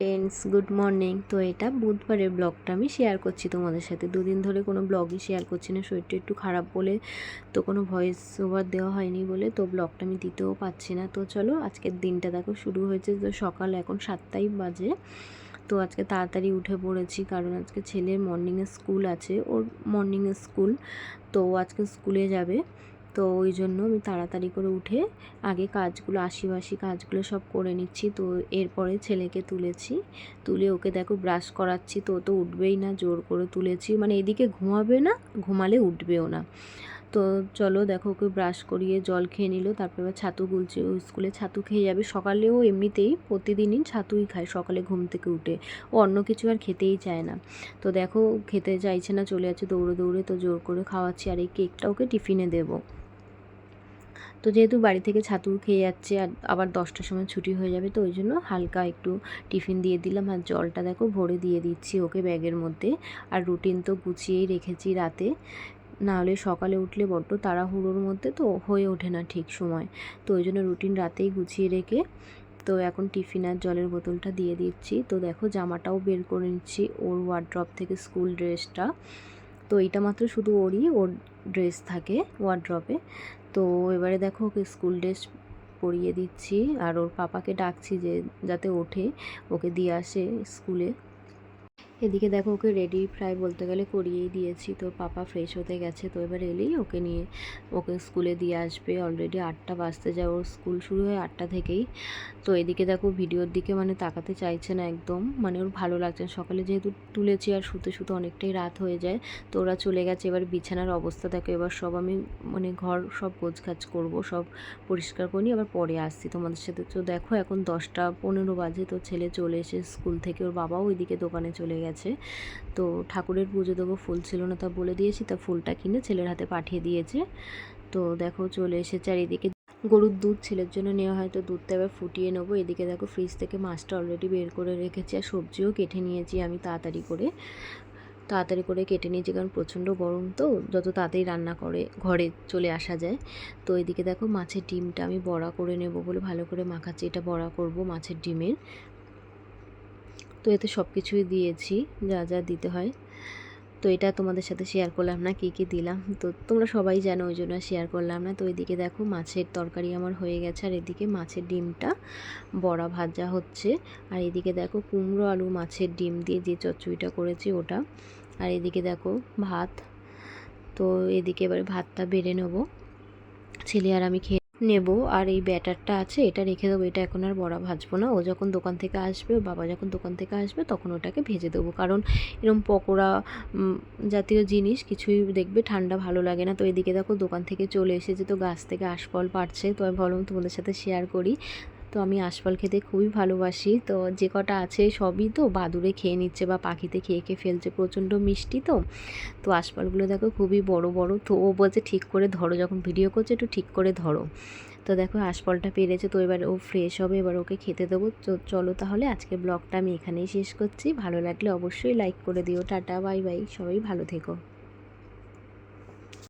Friends good morning তো এটা বুধবারের ব্লগটা আমি শেয়ার করছি তোমাদের সাথে। দুদিন ধরে কোনো ব্লগই শেয়ার করছি না। শরীরটা একটু খারাপ বলে তো কোনো ভয়েস ওভার দেওয়া হয়নি বলে তো ব্লগটা আমি দিতেও পাচ্ছি না। তো চলো আজকের দিনটা দেখো, শুরু হয়েছে তো সকাল এখন সাতটাই বাজে। তো আজকে তাড়াতাড়ি উঠে পড়েছি কারণ আজকে ছেলের মর্নিংয়ে স্কুল আছে। ওর মর্নিংয়ে স্কুল তো আজকে স্কুলে যাবে। তো ওই জন্য আমি তাড়াতাড়ি করে উঠে আগে কাজগুলো আশিবাসি কাজগুলো সব করে নিচ্ছি। তো এরপরে ছেলেকে তুলেছি। তুলে ওকে দেখো ব্রাশ করাচ্ছি। তো তো উঠবেই না, জোর করে তুলেছি। মানে এদিকে ঘুমাবে না, ঘুমালে উঠবেও না। তো চলো দেখো ওকে ব্রাশ করিয়ে জল খেয়ে নিল। তারপর এবার ছাতু গুলছে। ও স্কুলে ছাতু খেয়ে যাবে। সকালেও এমনিতেই প্রতিদিনই ছাতুই খায় সকালে ঘুম থেকে উঠে। ও অন্য কিছু আর খেতেই চায় না। তো দেখো খেতে চাইছে না, চলে যাচ্ছে দৌড়ে দৌড়ে। তো জোর করে খাওয়াচ্ছি। আর এই কেকটা ওকে টিফিনে দেবো। তো যেহেতু বাড়ি থেকে ছাতু খেয়ে যাচ্ছে আর আবার দশটার সময় ছুটি হয়ে যাবে, তো ওই জন্য হালকা একটু টিফিন দিয়ে দিলাম। আর জলটা দেখো ভরে দিয়ে দিচ্ছি ওকে ব্যাগের মধ্যে। আর রুটিন তো গুছিয়েই রেখেছি রাতে। না হলে সকালে উঠলে বড্ড তাড়াহুড়োর মধ্যে তো হয়ে ওঠে না ঠিক সময়। তো ওই জন্য রুটিন রাতেই গুছিয়ে রেখে তো এখন টিফিন আর জলের বোতলটা দিয়ে দিচ্ছি। তো দেখো জামাটাও বের করে নিচ্ছি ওর ওয়ার্ড্রপ থেকে স্কুল ড্রেসটা তো এটা মাত্র শুধু ওরই, ওর ড্রেস থাকে ওয়ার্ড্রপে তো এবারে দেখো ওকে স্কুল ড্রেস পরিয়ে দিচ্ছি আর ওর পাপাকে ডাকছি যে যাতে ওঠে, ওকে দিয়ে আসে স্কুলে এদিকে দেখো ওকে রেডি প্রায় বলতে গেলে করিয়েই দিয়েছি। তো পাপা ফ্রেশ হতে গেছে, তো এবার এলেই ওকে নিয়ে, ওকে স্কুলে দিয়ে আসবে। অলরেডি আটটা বাজতে যায়, ওর স্কুল শুরু হয় আটটা থেকেই। তো এদিকে দেখো ভিডিওর দিকে মানে তাকাতে চাইছে না একদম। মানে ওর ভালো লাগছে না। সকালে যেহেতু তুলেছি আর শুতে শুতে অনেকটাই রাত হয়ে যায়, তো ওরা চলে গেছে। এবার বিছানার অবস্থা দেখো, এবার সব আমি মানে ঘর সব গোছগাছ করব, সব পরিষ্কার করি আবার পরে আসছি তোমাদের সাথে। তো দেখো এখন দশটা পনেরো বাজে, তো ছেলে চলে এসে স্কুল থেকে। ওর বাবাও ওইদিকে দোকানে চলে গেছে তো ঠাকুরের পুজো দেবো, ফুল ছিল না তা বলে দিয়েছি, তা ফুলটা কিনে ছেলের হাতে পাঠিয়ে দিয়েছে। তো দেখো চলে এসেছে আর এদিকে গরুর দুধ ছেলের জন্য নেওয়া হয়, তো দুধটা এবার ফুটিয়ে নেব। এদিকে দেখো ফ্রিজ থেকে মাছটা অলরেডি বের করে রেখেছি আর সবজিও কেটে নিয়েছি আমি তাড়াতাড়ি করে। তাড়াতাড়ি করে কেটে নিয়েছি কারণ প্রচণ্ড গরম তো, যত তাড়াতাড়ি রান্না করে ঘরে চলে আসা যায়। তো এদিকে দেখো মাছের ডিমটা আমি বড়া করে নেব বলে ভালো করে মাখাচ্ছি, এটা বড়া করব মাছের ডিমের। তো এতে সব কিছুই দিয়েছি, যা যা দিতে হয়। তো এটা তোমাদের সাথে শেয়ার করলাম না, কী কী দিলাম। তো তোমরা সবাই জানো ওই জন্য শেয়ার করলাম না। তো এদিকে দেখো মাছের তরকারি আমার হয়ে গেছে, আর এদিকে মাছের ডিমটা বড়া ভাজা হচ্ছে। আর এদিকে দেখো কুমড়ো আলু মাছের ডিম দিয়ে যে চচ্চড়িটা করেছি ওটা। আর এদিকে দেখো ভাত। তো এদিকে এবারে ভাতটা বেড়ে নেব। ছেলে আর আমি খেয়ে নেব, আর এই ব্যাটারটা আছে, এটা রেখে দেবো, এটা এখন আর বড়া ভাজবো না। ও যখন দোকান থেকে আসবে, ওর বাবা যখন দোকান থেকে আসবে, তখন ওটাকে ভেজে দেবো। কারণ এরকম পকোড়া জাতীয় জিনিস কিছুই দেখবে ঠান্ডা ভালো লাগে না। তো এদিকে দেখো দোকান থেকে চলে এসেছে, তো গাছ থেকে আশফল পাড়ছে। তো আমি ভাবলাম তোমাদের সাথে শেয়ার করি। তো আমি আশফল খেতে খুবই ভালোবাসি, তো যে কটা আছে সবই তো বাদুরে খেয়ে নিচ্ছে বা পাখিতে খেয়ে খেয়ে ফেলছে, প্রচণ্ড মিষ্টি তো। তো আশফলগুলো দেখো খুবই বড় বড়, তো ও বলছে ঠিক করে ধরো, যখন ভিডিও করছে একটু ঠিক করে ধরো। তো দেখো আশফলটা পেরেছে, তো এবার ও ফ্রেশ হবে, এবার ওকে খেতে দেবো। তো চলো তাহলে আজকে ব্লগটা আমি এখানেই শেষ করছি। ভালো লাগলে অবশ্যই লাইক করে দিও। টাটা বাই বাই সবাই ভালো থেকো।